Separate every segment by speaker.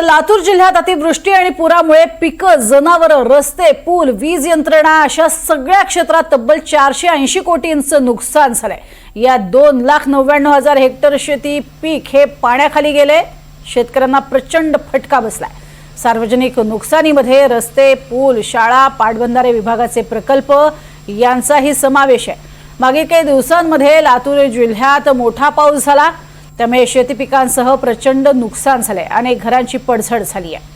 Speaker 1: तर लातूर जिल्ह्यात अतिवृष्टी आणि पुरामुळे पिकं जनावरं रस्ते पूल वीज यंत्रणा अशा सगळ्या क्षेत्रात तब्बल चारशे ऐंशी कोटींचं नुकसान झालंय. या दोन लाख नव्याण्णव हजार हेक्टर शेती पीक हे पाण्याखाली गेले. शेतकऱ्यांना प्रचंड फटका बसलाय. सार्वजनिक नुकसानीमध्ये रस्ते पूल शाळा पाटबंधारे विभागाचे प्रकल्प यांचाही समावेश आहे. मागील काही दिवसांमध्ये लातूर जिल्ह्यात मोठा पाऊस झाला. त्यामुळे शेती पिकांसह प्रचंड नुकसान झालंय. अनेक घरांची पडझड झाली आहे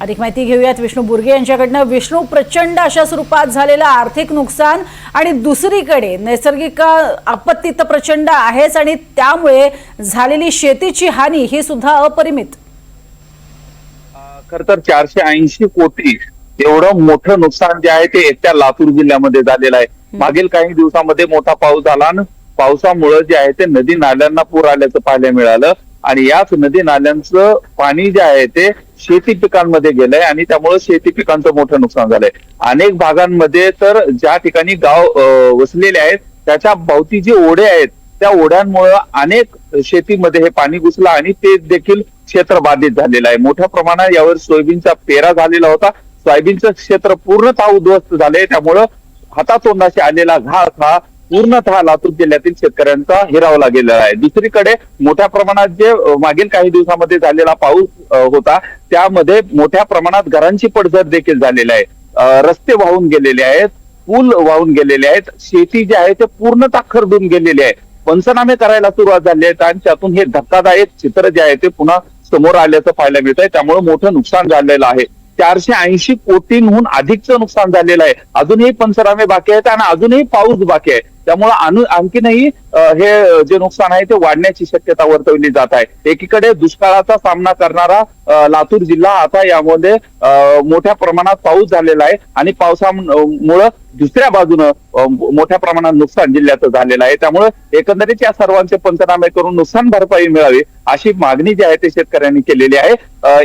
Speaker 1: अधिक माहिती घेऊयात विष्णू बुर्गे यांच्याकडनं. विष्णू प्रचंड अशा स्वरूपात झालेलं आर्थिक नुकसान आणि दुसरीकडे नैसर्गिक आपत्ती तर प्रचंड आहेच आणि त्यामुळे झालेली शेतीची हानी ही सुद्धा अपरिमित.
Speaker 2: खर तर चारशे ऐंशी कोटी एवढं मोठं नुकसान जे आहे ते एकट्या लातूर जिल्ह्यामध्ये झालेलं आहे. मागील काही दिवसामध्ये मोठा पाऊस झाला आणि पावसामुळे जे आहे ते नदी नाल्यांना पूर आल्याचं पाहायला मिळालं. आणि याच नदी नाल्यांचं पाणी जे आहे ते शेती पिकांमध्ये गेलंय आणि त्यामुळे शेती पिकांचं मोठं नुकसान झालंय. अनेक भागांमध्ये तर ज्या ठिकाणी गाव वसलेले आहेत त्याच्या भोवती जे ओढे आहेत त्या ओढ्यांमुळे अनेक शेतीमध्ये हे पाणी घुसलं आणि ते देखील क्षेत्र बाधित झालेलं आहे. मोठ्या प्रमाणात यावर सोयाबीनचा पेरा झालेला होता. सोयाबीनचं क्षेत्र पूर्णतः उद्ध्वस्त झालंय. त्यामुळं हातातोंडाशी आलेला घास हा पूर्णतः लातूर जिल्ह्यातील शेतकऱ्यांचा हिरावला गेलेला आहे. दुसरीकडे मोठ्या प्रमाणात जे मागील काही दिवसामध्ये झालेला पाऊस होता त्यामध्ये मोठ्या प्रमाणात घरांची पडझड देखील झालेली आहे. रस्ते वाहून गेलेले आहेत पूल वाहून गेलेले आहेत शेती जी आहे ते पूर्णतः खरडून गेलेली आहे. पंचनामे करायला सुरुवात झाली आहे आणि त्यातून हे धक्कादायक चित्र जे आहे ते पुन्हा समोर आल्याचं पाहायला मिळत आहे त्यामुळे मोठं नुकसान झालेलं आहे. चारशे ऐंशी कोटींहून अधिकचं नुकसान झालेलं आहे. अजूनही पंचनामे बाकी आहेत आणि अजूनही पाऊस बाकी आहे. त्यामुळे अनु आणखीनही हे जे नुकसान आहे ते वाढण्याची शक्यता वर्तवली जात आहे. एकीकडे दुष्काळाचा सामना करणारा लातूर जिल्हा आता यामध्ये मोठ्या प्रमाणात पाऊस झालेला आहे आणि पावसामुळं दुसऱ्या बाजूनं मोठ्या प्रमाणात नुकसान जिल्ह्याचं झालेलं आहे. त्यामुळे एकंदरीत या सर्वांचे पंचनामे करून नुकसान भरपाई मिळावी अशी मागणी जी आहे ते शेतकऱ्यांनी केलेली आहे.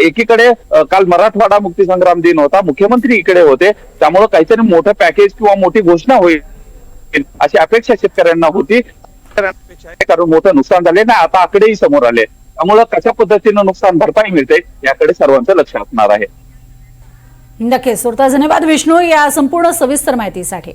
Speaker 2: एकीकडे काल मराठवाडा मुक्ती संग्राम दिन होता मुख्यमंत्री इकडे होते. त्यामुळे काहीतरी मोठं पॅकेज किंवा मोठी घोषणा होईल. अशी अपेक्षा शेतकऱ्यांना होती. कारण मोठं नुकसान झाले ना आता आकडेही समोर आले. त्यामुळे कशा पद्धतीनं नुकसान भरपाई मिळते याकडे सर्वांचं लक्ष असणार आहे.
Speaker 1: नक्कीच. धन्यवाद विष्णू या संपूर्ण सविस्तर माहितीसाठी.